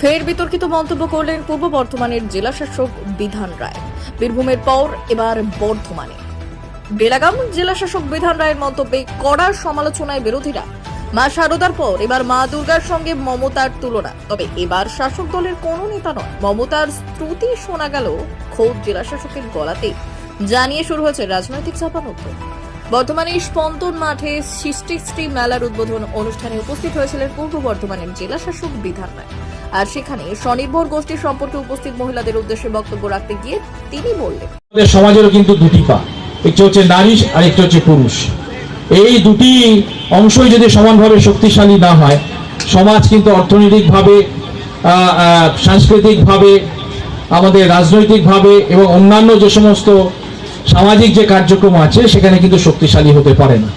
ফের বিতর্কিত মন্তব্য করলেন পূর্ব বর্ধমানের জেলাশাসক বিধান রায়। বীরভূমের পর এবার বর্ধমানে। বেলাগাম জেলাশাসক বিধান রায়ের মন্তব্যে কড়া সমালোচনায় বিরোধীরা। মা শারদার পর এবার মা দুর্গার সঙ্গে মমতার তুলনা। তবে এবার শাসক দলের কোনো নেতা নয়। মমতার স্তুতি শোনা গেল খোদ জেলাশাসকের গলাতে জানিয়ে শুরু হয়েছে রাজনৈতিক চাপানুত্তর বর্তমানে স্পন্দন মাঠে সৃষ্টিশ্রী মেলার উদ্বোধন অনুষ্ঠানে উপস্থিত হয়েছিলেন পূর্ব বর্ধমানের জেলাশাসক বিধান রায়। আর সেখানে স্বনির্ভর গোষ্ঠী সম্পর্কে উপস্থিত মহিলাদের উদ্দেশ্যে বক্তব্য রাখতে গিয়ে তিনি বললেন, আমাদের সমাজেরও কিন্তু দুটি পা, একটি হচ্ছে নারী আর একটি হচ্ছে পুরুষ। এই দুটি অংশই যদি সমানভাবে শক্তিশালী না হয়, সমাজ কিন্তু অর্থনৈতিকভাবে সাংস্কৃতিকভাবে, আমাদের রাজনৈতিকভাবে এবং অন্যান্য যে সমস্ত সামাজিক যে কার্যক্রম আছে, সেখানে কিন্তু শক্তিশালী হতে পারে না।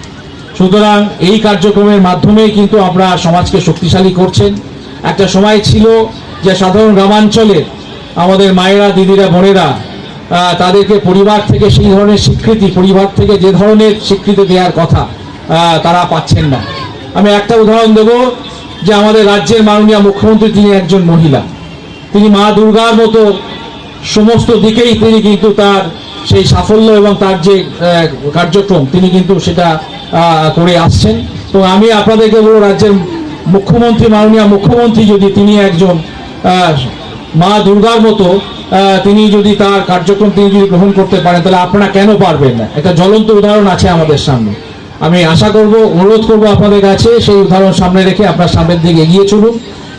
সুতরাং এই কার্যক্রমের মাধ্যমে কিন্তু আমরা সমাজকে শক্তিশালী করছেন। একটা সময় ছিল যে সাধারণ গ্রামাঞ্চলের আমাদের মায়েরা, দিদিরা, বোনেরা তাদেরকে পরিবার থেকে সেই ধরনের স্বীকৃতি, পরিবার থেকে যে ধরনের স্বীকৃতি দেওয়ার কথা তারা পাচ্ছেন না। আমি একটা উদাহরণ দেব যে আমাদের রাজ্যের মাননীয় মুখ্যমন্ত্রী তিনি একজন মহিলা। তিনি মা দুর্গার মতো সমস্ত দিকেই তিনি কিন্তু তার সেই সাফল্য এবং তার যে কার্যক্রম, তিনি কিন্তু সেটা করে আসছেন। তো আমি আপনাদেরকে বলব, রাজ্যের মুখ্যমন্ত্রী, মাননীয় মুখ্যমন্ত্রী যদি তিনি একজন মা দুর্গার মতো তিনি যদি তার কার্যক্রম তিনি যদি গ্রহণ করতে পারেন, তাহলে আপনারা কেন পারবেন না? একটা জ্বলন্ত উদাহরণ আছে আমাদের সামনে। আমি আশা করব, অনুরোধ করব আপনাদের কাছে, সেই উদাহরণ সামনে রেখে আপনার সামনের দিকে এগিয়ে চলুন।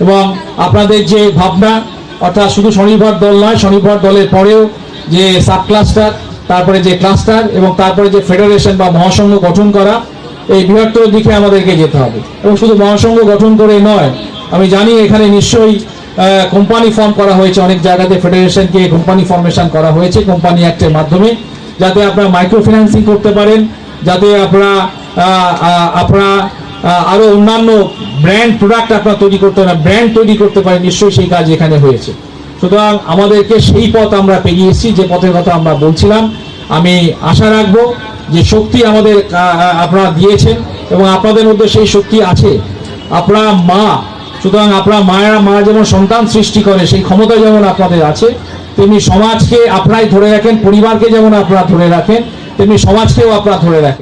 এবং আপনাদের যে ভাবনা, অর্থাৎ শুধু স্বনির্ভর দল নয়, স্বনির্ভর দলের পরেও যে সাব ক্লাস্টার তারপরে যে ক্লাস্টার এবং তারপরে যে ফেডারেশন বা মহাসংঘ গঠন করা, এই বৃহত্তর দিকে আমাদেরকে যেতে হবে। এবং শুধু মহাসংঘ গঠন করে নয়, আমি জানি এখানে নিশ্চয়ই কোম্পানি ফর্ম করা হয়েছে, অনেক জায়গাতে ফেডারেশনকে কোম্পানি ফর্মেশন করা হয়েছে, কোম্পানি অ্যাক্টের মাধ্যমে। যাতে আপনারা মাইক্রো ফিন্যান্সিং করতে পারেন, যাতে আপনারা আপনারা আরও অন্যান্য ব্র্যান্ড প্রোডাক্ট আপনারা তৈরি করতে পারেন ব্র্যান্ড তৈরি করতে পারেন, নিশ্চয়ই সেই কাজ এখানে হয়েছে। সুতরাং আমাদেরকে সেই পথ আমরা পেরিয়ে এসেছি, যে পথের কথা আমরা বলছিলাম। আমি আশা রাখব যে শক্তি আমাদের আপনারা দিয়েছেন এবং আপনাদের মধ্যে সেই শক্তি আছে। আপনারা মা, সুতরাং আপনারা মায়েরা, মা যেমন সন্তান সৃষ্টি করে, সেই ক্ষমতা যেমন আপনাদের আছে, তেমনি সমাজকে আপনারাই ধরে রাখেন, পরিবারকে যেমন আপনারা ধরে রাখেন, তেমনি সমাজকেও আপনারা ধরে রাখেন।